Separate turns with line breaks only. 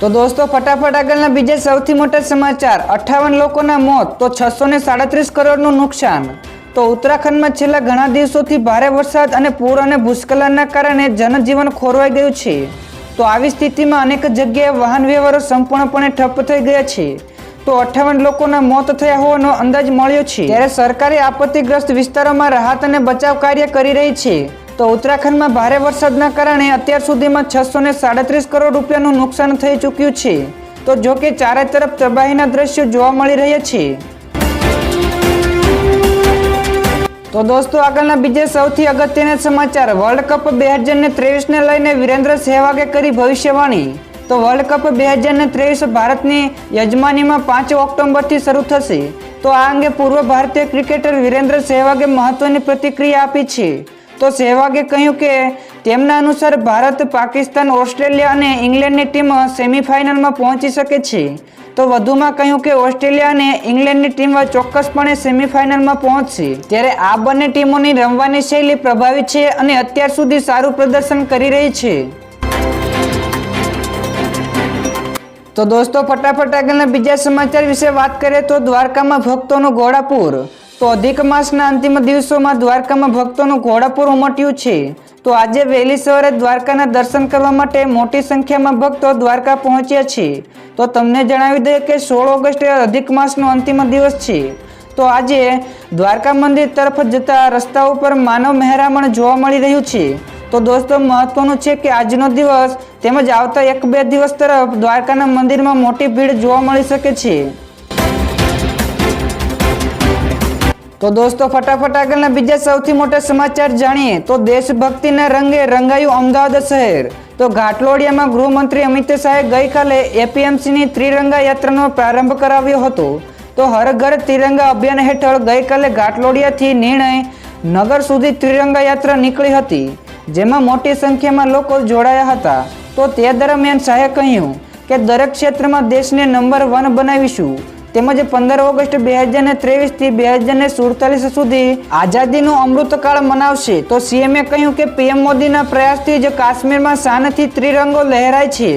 તો દોસ્તો, ફટાફટ આગળના બીજા સૌથી મોટા સમાચાર. અઠ્ઠાવન લોકોના મોત, તો છસો ને સાડત્રીસ કરોડનું નુકસાન. તો ઉત્તરાખંડમાં છેલ્લા ઘણા દિવસોથી ભારે વરસાદ અને પૂર અને ભૂસ્ખલનના કારણે જનજીવન ખોરવાઈ ગયું છે. તો આવી સ્થિતિમાં અનેક જગ્યાએ વાહન વ્યવહારો સંપૂર્ણપણે ઠપ્પ થઈ ગયા છે. તો અઠ્ઠાવન લોકોના મોત થયા હોવાનો અંદાજ મળ્યો છે. ત્યારે સરકારે આપત્તિગ્રસ્ત વિસ્તારોમાં રાહત અને બચાવ કાર્ય કરી રહી છે. તો ઉત્તરાખંડમાં ભારે વરસાદના કારણે અત્યાર સુધીમાં છસો ને સાડત્રીસ કરોડ રૂપિયાનું નુકસાન થઈ ચૂક્યું છે. તો જો કે ચારે તરફ તબાહીના દ્રશ્યો જોવા મળી રહ્યા છે. તો દોસ્તો, આગળના બીજા સૌથી અગત્યના સમાચાર. વર્લ્ડ કપ બે હજાર ને ત્રેવીસને લઈને વિરેન્દ્ર સહેવાગે કરી ભવિષ્યવાણી. તો વર્લ્ડ કપ બે હજાર ત્રેવીસ ભારતની યજમાનીમાં પાંચ ઓક્ટોબરથી શરૂ થશે. તો આ અંગે પૂર્વ ભારતીય ક્રિકેટર વિરેન્દ્ર સહેવાગે મહત્વની પ્રતિક્રિયા આપી છે. તો સહેવાગે કહ્યું કે તેમના અનુસાર ભારત, પાકિસ્તાન, ઓસ્ટ્રેલિયા અને ઇંગ્લેન્ડની ટીમ સેમીફાઇનલમાં પહોંચી શકે છે. તો વધુમાં કહ્યું કે ઓસ્ટ્રેલિયા અને ઇંગ્લેન્ડની ટીમ ચોક્કસપણે સેમીફાઇનલમાં પહોંચશે. ત્યારે આ બંને ટીમોની રમવાની શૈલી પ્રભાવિત છે અને અત્યાર સુધી સારું પ્રદર્શન કરી રહી છે. તો દોસ્તો, ફટાફટ આગળના બીજા સમાચાર વિશે વાત કરીએ તો દ્વારકામાં ભક્તોનું ઘોડાપુર. તો અધિક માસના અંતિમ દિવસોમાં દ્વારકામાં ભક્તોનું ઘોડાપુર ઉમટ્યું છે. તો આજે વહેલી સવારે દ્વારકાના દર્શન કરવા માટે મોટી સંખ્યામાં ભક્તો દ્વારકા પહોંચ્યા છે. તો તમને જણાવી દઈએ કે સોળ ઓગસ્ટે અધિક માસનો અંતિમ દિવસ છે. તો આજે દ્વારકા મંદિર તરફ જતા રસ્તા ઉપર માનવ મહેરામણ જોવા મળી રહ્યું છે. તો દોસ્તો, મહત્વનું છે કે આજનો દિવસ તેમજ આવતા એક બે દિવસ તરફ દ્વારકાના મંદિરમાં મોટી ભીડ જોવા મળી શકે છે. તો દોસ્તો, ફટાફટ આગળના બીજા સૌથી મોટા સમાચાર જાણીએ. તો દેશભક્તિના રંગે રંગાયું અમદાવાદ શહેર. તો ઘાટલોડિયામાં ગૃહમંત્રી અમિત શાહે ગઈકાલે એપીએમસીની ત્રિરંગા યાત્રાનો પ્રારંભ કરાવ્યો હતો. તો હર ઘર તિરંગા અભિયાન હેઠળ ગઈકાલે ઘાટલોડિયાથી નિર્ણય નગર સુધી ત્રિરંગા યાત્રા નીકળી હતી, જેમાં મોટી સંખ્યામાં લોકો જોડાયા હતા. તો તે દરમિયાન શાહે કહ્યું કે દરેક ક્ષેત્રમાં દેશને નંબર વન બનાવીશું. તેમજ પંદર ઓગસ્ટ બે હજાર ને ત્રેવીસથી બે હજાર ને સુડતાલીસ સુધી આઝાદીનો અમૃતકાળ મનાવશે. તો સીએમએ કહ્યું કે પીએમ મોદીના પ્રયાસથી જ કાશ્મીરમાં શાનથી ત્રિરંગો લહેરાય છે.